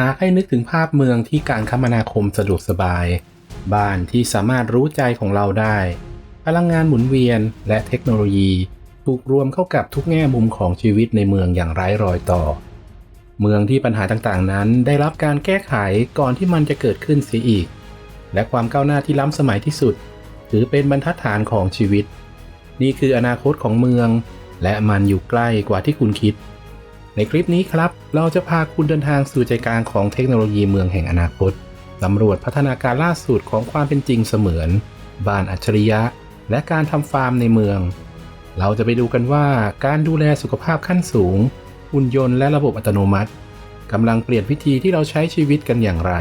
หากให้นึกถึงภาพเมืองที่การคมนาคมสะดวกสบาย บ้านที่สามารถรู้ใจของเราได้ พลังงานหมุนเวียนและเทคโนโลยี ถูกรวมเข้ากับทุกแง่มุมของชีวิตในเมืองอย่างไร้รอยต่อ เมืองที่ปัญหาต่างๆนั้นได้รับการแก้ไขก่อนที่มันจะเกิดขึ้นเสียอีก และความก้าวหน้าที่ล้ำสมัยที่สุด ถือเป็นบรรทัดฐานของชีวิต นี่คืออนาคตของเมือง และมันอยู่ใกล้กว่าที่คุณคิด ในคลิปนี้ครับ เราจะพาคุณเดินทางสู่ใจกลางของเทคโนโลยีเมืองแห่งอนาคต สำรวจพัฒนาการล่าสุดของความเป็นจริงเสมือน บ้านอัจฉริยะ และการทำฟาร์มในเมือง เราจะไปดูกันว่าการดูแลสุขภาพขั้นสูง หุ่นยนต์และระบบอัตโนมัติกำลังเปลี่ยนวิธีที่เราใช้ชีวิตกันอย่างไร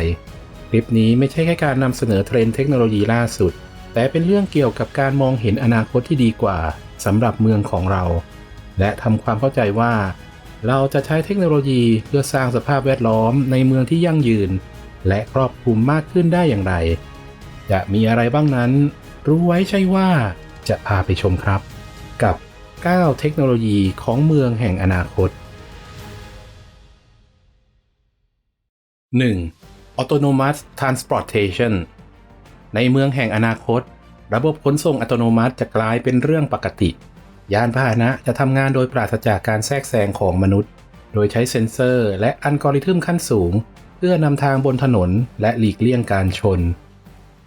คลิปนี้ไม่ใช่แค่การนำเสนอเทรนเทคโนโลยีล่าสุด แต่เป็นเรื่องเกี่ยวกับการมองเห็นอนาคตที่ดีกว่าสำหรับเมืองของเรา และทำความเข้าใจว่า เราจะใช้เทคโนโลยีเพื่อสร้างสภาพแวดล้อมในเมืองที่ยั่งยืน และครอบคลุมมากขึ้นได้อย่างไร จะมีอะไรบ้างนั้น รู้ไว้ใช่ว่าจะพาไปชมครับ กับ 9 เทคโนโลยีของเมืองแห่งอนาคต 1. Autonomous Transportation ในเมืองแห่งอนาคต ระบบขนส่งอัตโนมัติจะกลายเป็นเรื่องปกติ ยานพาหนะจะทำงานโดยปราศจากการแทรกแซงของมนุษย์ โดยใช้เซ็นเซอร์และอัลกอริทึมขั้นสูง เพื่อนำทางบนถนนและหลีกเลี่ยงการชน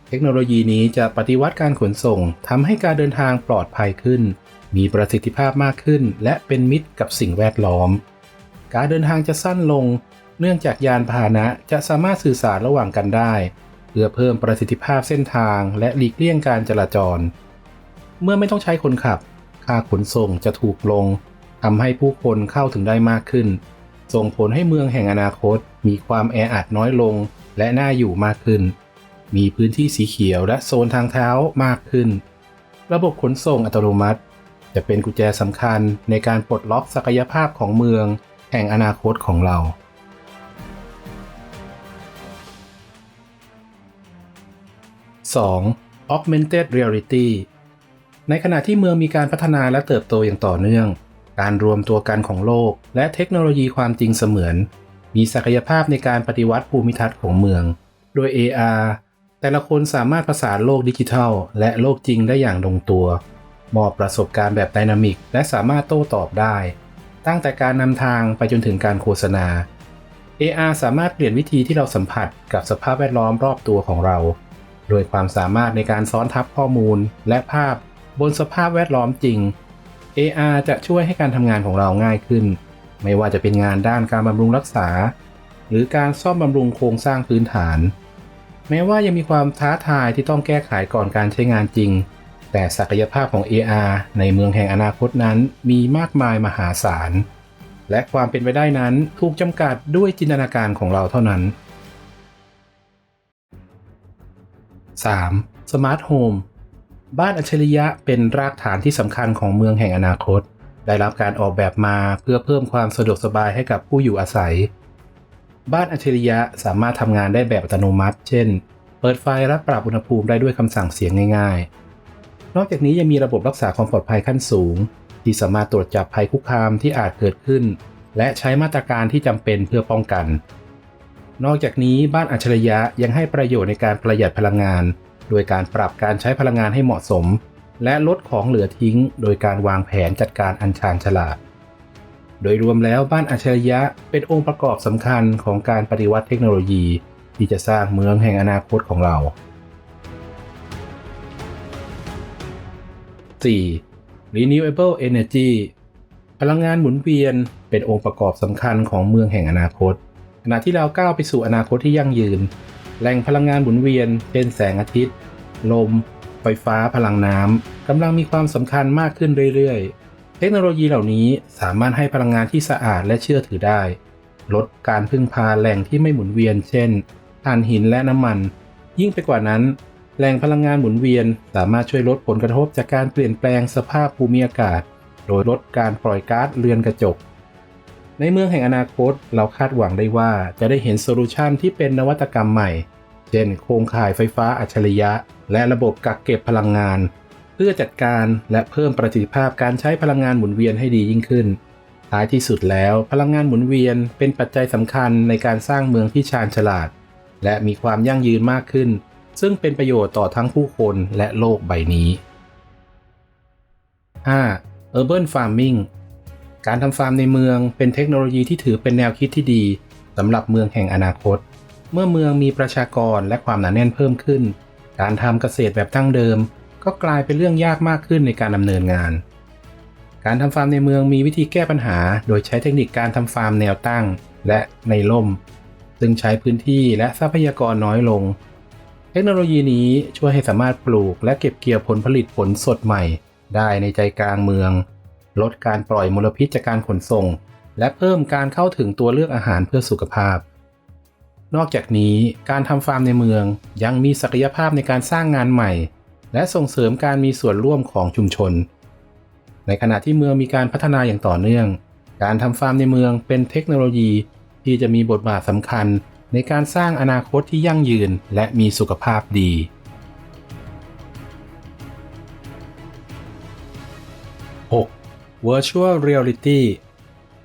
เทคโนโลยีนี้จะปฏิวัติการขนส่งทำให้การเดินทางปลอดภัยขึ้น มีประสิทธิภาพมากขึ้น และเป็นมิตรกับสิ่งแวดล้อม การเดินทางจะสั้นลง เนื่องจากยานพาหนะจะสามารถสื่อสารระหว่างกันได้ เพื่อเพิ่มประสิทธิภาพเส้นทางและหลีกเลี่ยงการจราจร เมื่อไม่ต้องใช้คนขับ ค่าขนส่งจะถูกลงทำให้ผู้คนเข้าถึงได้มากขึ้น ส่งผลให้เมืองแห่งอนาคตมีความแออัดน้อยลงและน่าอยู่มากขึ้น มีพื้นที่สีเขียวและโซนทางเท้ามากขึ้น ระบบขนส่งอัตโนมัติ จะเป็นกุญแจสำคัญในการปลดล็อกศักยภาพของเมืองแห่งอนาคตของเรา 2. Augmented Reality ในขณะที่เมืองมีการพัฒนาและเติบโตอย่างต่อเนื่อง การรวมตัวกันของโลก และเทคโนโลยีความจริงเสมือน มีศักยภาพในการปฏิวัติภูมิทัศน์ของเมือง โดย AR แต่ละคนสามารถประสานโลกดิจิทัล และโลกจริงได้อย่างลงตัว มอบประสบการณ์แบบไดนามิก และสามารถโต้ตอบได้ ตั้งแต่การนำทางไปจนถึงการโฆษณา AR สามารถเปลี่ยนวิธีที่เราสัมผัสกับสภาพแวดล้อมรอบตัวของเรา โดยความสามารถในการซ้อนทับข้อมูลและภาพ บนสภาพแวดล้อมจริง AR จะช่วยให้การทำงานของเราง่ายขึ้น ไม่ว่าจะเป็นงานด้านการบำรุงรักษา หรือการซ่อมบำรุงโครงสร้างพื้นฐาน แม้ว่ายังมีความท้าทายที่ต้องแก้ไขก่อนการใช้งานจริง แต่ศักยภาพของ AR ในเมืองแห่งอนาคตนั้นมีมากมายมหาศาล และความเป็นไปได้นั้นถูกจำกัดด้วยจินตนาการของเราเท่านั้น 3. Smart Home บ้านอัจฉริยะเป็นรากฐานที่สำคัญของเมืองแห่งอนาคต ได้รับการออกแบบมาเพื่อเพิ่มความสะดวกสบายให้กับผู้อยู่อาศัย บ้านอัจฉริยะสามารถทำงานได้แบบอัตโนมัติ เช่น เปิดไฟและปรับอุณหภูมิได้ด้วยคำสั่งเสียงง่ายๆ นอกจากนี้ยังมีระบบรักษาความปลอดภัยขั้นสูง ที่สามารถตรวจจับภัยคุกคามที่อาจเกิดขึ้น และใช้มาตรการที่จำเป็นเพื่อป้องกัน นอกจากนี้บ้านอัจฉริยะยังให้ประโยชน์ในการประหยัดพลังงาน โดยการปรับการใช้พลังงานให้เหมาะสม และลดของเหลือทิ้ง โดยการวางแผนจัดการอันชาญฉลาด โดยรวมแล้วบ้านอัจฉริยะเป็นองค์ประกอบสำคัญของการปฏิวัติเทคโนโลยี ที่จะสร้างเมืองแห่งอนาคตของเรา 4. Renewable Energy พลังงานหมุนเวียนเป็นองค์ประกอบสำคัญของเมืองแห่งอนาคต ขณะที่เราก้าวไปสู่อนาคตที่ยั่งยืน แหล่งพลังงานหมุนเวียน เช่นแสงอาทิตย์ ลม ไฟฟ้าพลังน้ำกำลังมีความสำคัญมากขึ้นเรื่อยๆ เทคโนโลยีเหล่านี้สามารถให้พลังงานที่สะอาดและเชื่อถือได้ ลดการพึ่งพาแหล่งที่ไม่หมุนเวียน เช่นถ่านหินและน้ำมัน ยิ่งไปกว่านั้น แหล่งพลังงานหมุนเวียน สามารถช่วยลดผลกระทบจากการเปลี่ยนแปลงสภาพภูมิอากาศ โดยลดการปล่อยก๊าซเรือนกระจก ในเมืองแห่งอนาคตเราคาดหวังได้ว่าจะได้เห็นโซลูชันที่เป็นนวัตกรรมใหม่ เช่นโครงข่ายไฟฟ้าอัจฉริยะ และระบบกักเก็บพลังงาน เพื่อจัดการและเพิ่มประสิทธิภาพการใช้พลังงานหมุนเวียนให้ดียิ่งขึ้น ท้ายที่สุดแล้วพลังงานหมุนเวียนเป็นปัจจัยสำคัญในการสร้างเมืองที่ชาญฉลาด และมีความยั่งยืนมากขึ้น ซึ่งเป็นประโยชน์ต่อทั้งผู้คนและโลกใบนี้ 5. Urban Farming การทำฟาร์มในเมืองเป็นเทคโนโลยีที่ถือเป็นแนวคิดที่ดีสำหรับเมืองแห่งอนาคต เมื่อเมืองมีประชากรและความหนาแน่นเพิ่มขึ้น การทำเกษตรแบบตั้งเดิม ก็กลายเป็นเรื่องยากมากขึ้นในการดำเนินงาน การทำฟาร์มในเมืองมีวิธีแก้ปัญหา โดยใช้เทคนิคการทำฟาร์มแนวตั้งและในร่ม ซึ่งใช้พื้นที่และทรัพยากรน้อยลง เทคโนโลยีนี้ช่วยให้สามารถปลูกและเก็บเกี่ยวผลผลิตผลสดใหม่ ได้ในใจกลางเมือง ลดการปล่อยมลพิษจากการขนส่ง และเพิ่มการเข้าถึงตัวเลือกอาหารเพื่อสุขภาพ นอกจากนี้การทำฟาร์มในเมืองยังมีศักยภาพในการสร้างงานใหม่ และส่งเสริมการมีส่วนร่วมของชุมชน ในขณะที่เมืองมีการพัฒนาอย่างต่อเนื่อง การทำฟาร์มในเมืองเป็นเทคโนโลยี ที่จะมีบทบาทสำคัญในการสร้างอนาคตที่ยั่งยืนและมีสุขภาพดี 6. Virtual Reality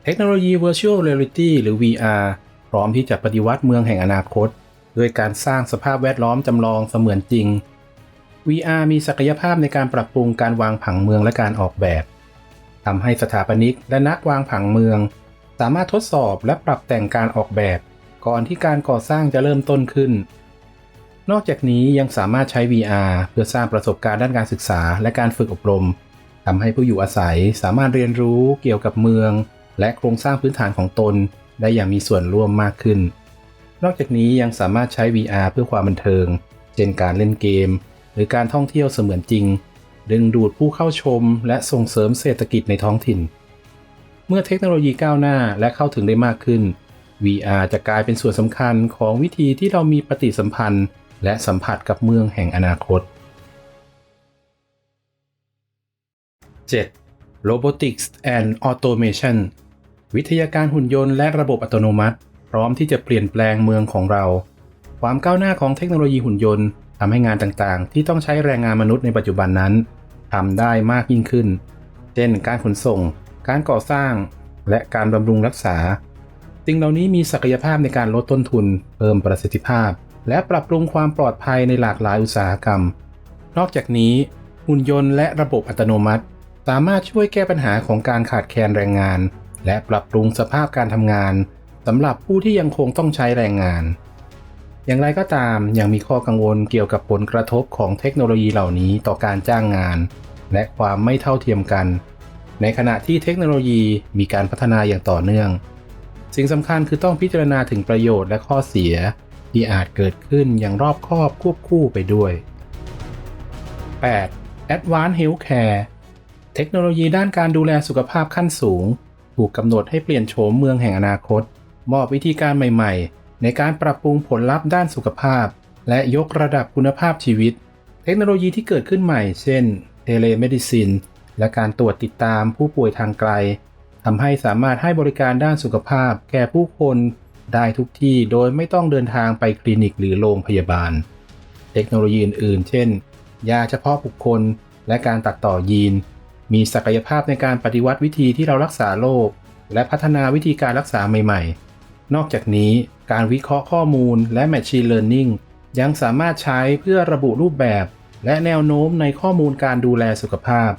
เทคโนโลยี Virtual Reality หรือ VR พร้อมที่จะปฏิวัติเมืองแห่งอนาคต ด้วยการสร้างสภาพแวดล้อมจำลองเสมือนจริง VR มีศักยภาพในการปรับปรุงการวางผังเมืองและการออกแบบทำให้สถาปนิกและนักวางผังเมือง สามารถทดสอบและปรับแต่งการออกแบบ ก่อนที่การก่อสร้างจะเริ่มต้นขึ้น นอกจากนี้ยังสามารถใช้ VR เพื่อสร้างประสบการณ์ด้านการศึกษาและการฝึกอบรม ทำให้ผู้อยู่อาศัยสามารถเรียนรู้เกี่ยวกับเมือง และโครงสร้างพื้นฐานของตน ได้อย่างมีส่วนร่วมมากขึ้น นอกจากนี้ยังสามารถใช้ VR เพื่อความบันเทิง เช่นการเล่นเกม หรือการท่องเที่ยวเสมือนจริง ดึงดูดผู้เข้าชม และส่งเสริมเศรษฐกิจในท้องถิ่น เมื่อเทคโนโลยีก้าวหน้าและเข้าถึงได้มากขึ้น VR จะกลายเป็นส่วนสำคัญของวิธีที่เรามีปฏิสัมพันธ์ และสัมผัสกับเมืองแห่งอนาคต 7. Robotics and Automation วิทยาการหุ่นยนต์และระบบอัตโนมัติ พร้อมที่จะเปลี่ยนแปลงเมืองของเรา ความก้าวหน้าของเทคโนโลยีหุ่นยนต์ทำให้งานต่างๆ ที่ต้องใช้แรงงานมนุษย์ในปัจจุบันนั้นทำได้มากยิ่งขึ้น เช่น การขนส่ง การก่อสร้าง และการบำรุงรักษา สิ่งเหล่านี้มีศักยภาพในการลดต้นทุน เพิ่มประสิทธิภาพ และปรับปรุงความปลอดภัยในหลากหลายอุตสาหกรรม นอกจากนี้ หุ่นยนต์และระบบอัตโนมัติ สามารถช่วยแก้ปัญหาของการขาดแคลนแรงงาน และปรับปรุงสภาพการทำงานสำหรับผู้ที่ยังคงต้องใช้แรงงาน อย่างไรก็ตามยังมีข้อกังวลเกี่ยวกับผลกระทบของเทคโนโลยีเหล่านี้ต่อการจ้างงาน และความไม่เท่าเทียมกัน ในขณะที่เทคโนโลยีมีการพัฒนาอย่างต่อเนื่อง สิ่งสำคัญคือต้องพิจารณาถึงประโยชน์และข้อเสีย ที่อาจเกิดขึ้นอย่างรอบคอบควบคู่ไปด้วย 8. Advanced Healthcare เทคโนโลยีด้านการดูแลสุขภาพขั้นสูง ถูกกำหนดให้เปลี่ยนโฉมเมืองแห่งอนาคต มอบวิธีการใหม่ ๆ ในการปรับปรุงผลลัพธ์ด้านสุขภาพ และยกระดับคุณภาพชีวิต เทคโนโลยีที่เกิดขึ้นใหม่ เช่น เทเลเมดิซิน และการตรวจติดตามผู้ป่วยทางไกลทำให้สามารถให้บริการด้านสุขภาพ แก่ผู้คนได้ทุกที่โดยไม่ต้องเดินทางไปคลินิกหรือโรงพยาบาล เทคโนโลยีอื่นๆ เช่น ยาเฉพาะบุคคล และการตัดต่อยีน มีศักยภาพในการปฏิวัติวิธีที่เรารักษาโรคและพัฒนาวิธีการรักษาใหม่ๆ นอกจากนี้การวิเคราะห์ข้อมูลและ Machine Learning ยังสามารถใช้เพื่อระบุรูปแบบ และแนวโน้มในข้อมูลการดูแลสุขภาพ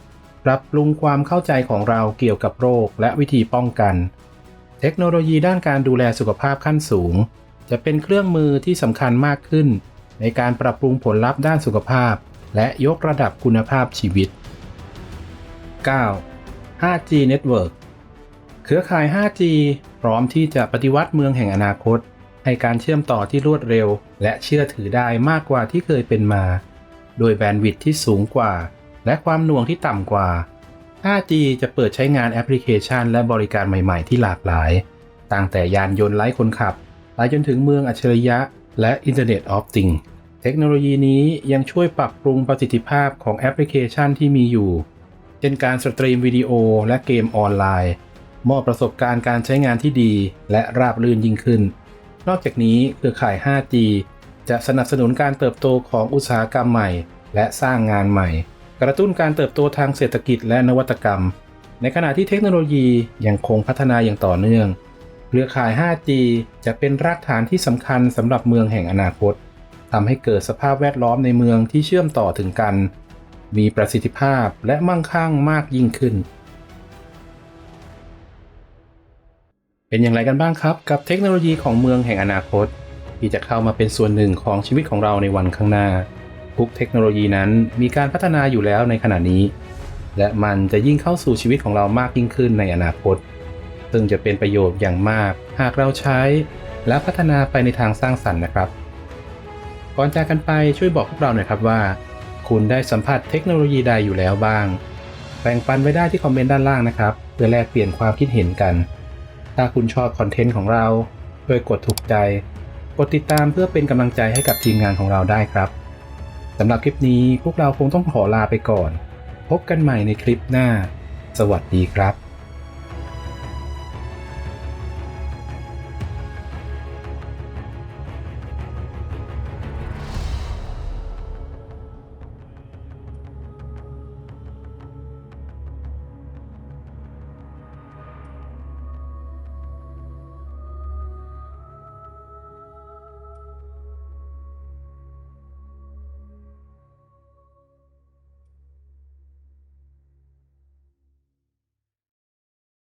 ปรับปรุงความเข้าใจของเราเกี่ยวกับโรคและวิธีป้องกัน เทคโนโลยีด้านการดูแลสุขภาพขั้นสูง จะเป็นเครื่องมือที่สำคัญมากขึ้น ในการปรับปรุงผลลัพธ์ด้านสุขภาพ และยกระดับคุณภาพชีวิต 9. 5G Network เครือข่าย 5G พร้อมที่จะปฏิวัติเมืองแห่งอนาคต ให้การเชื่อมต่อที่รวดเร็ว และเชื่อถือได้มากกว่าที่เคยเป็นมา โดยแบนด์วิดท์ที่สูงกว่า และความหน่วงที่ต่ำกว่า 5G จะเปิดใช้งานแอปพลิเคชัน และบริการใหม่ ๆ ที่หลากหลาย ตั้งแต่ยานยนต์ไร้คนขับ ไปจนถึงเมืองอัจฉริยะ และ Internet of Things เทคโนโลยีนี้ยังช่วยปรับปรุงประสิทธิภาพของแอปพลิเคชันที่มีอยู่ เช่นการสตรีมวิดีโอและเกมออนไลน์ มอบประสบการณ์การใช้งานที่ดีและราบรื่นยิ่งขึ้น นอกจากนี้เครือข่าย 5G จะสนับสนุนการเติบโตของอุตสาหกรรมใหม่ และสร้างงานใหม่ กระตุ้นการเติบโตทางเศรษฐกิจและนวัตกรรม ในขณะที่เทคโนโลยียังคงพัฒนาอย่างต่อเนื่อง เครือข่าย 5G จะเป็นรากฐานที่สำคัญสำหรับเมืองแห่งอนาคตทำให้เกิดสภาพแวดล้อมในเมืองที่เชื่อมต่อถึงกัน มีประสิทธิภาพและมั่งคั่งมากยิ่งขึ้น เป็นอย่างไรกันบ้างครับ กับเทคโนโลยีของเมืองแห่งอนาคต ที่จะเข้ามาเป็นส่วนหนึ่งของชีวิตของเราในวันข้างหน้า ทุกเทคโนโลยีนั้นมีการพัฒนาอยู่แล้วในขณะนี้ และมันจะยิ่งเข้าสู่ชีวิตของเรามากยิ่งขึ้นในอนาคต ซึ่งจะเป็นประโยชน์อย่างมาก หากเราใช้ และพัฒนาไปในทางสร้างสรรค์นะครับ ก่อนจากกันไปช่วยบอกพวกเราหน่อยครับว่า คุณได้สัมผัสเทคโนโลยีใดอยู่แล้วบ้าง แบ่งปันไว้ได้ที่คอมเมนต์ด้านล่างนะครับ เพื่อแลกเปลี่ยนความคิดเห็นกัน ถ้าคุณชอบคอนเทนต์ของเราช่วยกดถูกใจ กดติดตามเพื่อเป็นกำลังใจให้กับทีมงานของเราได้ครับสำหรับคลิปนี้พวกเราคงต้องขอลาไปก่อน พบกันใหม่ในคลิปหน้า สวัสดีครับ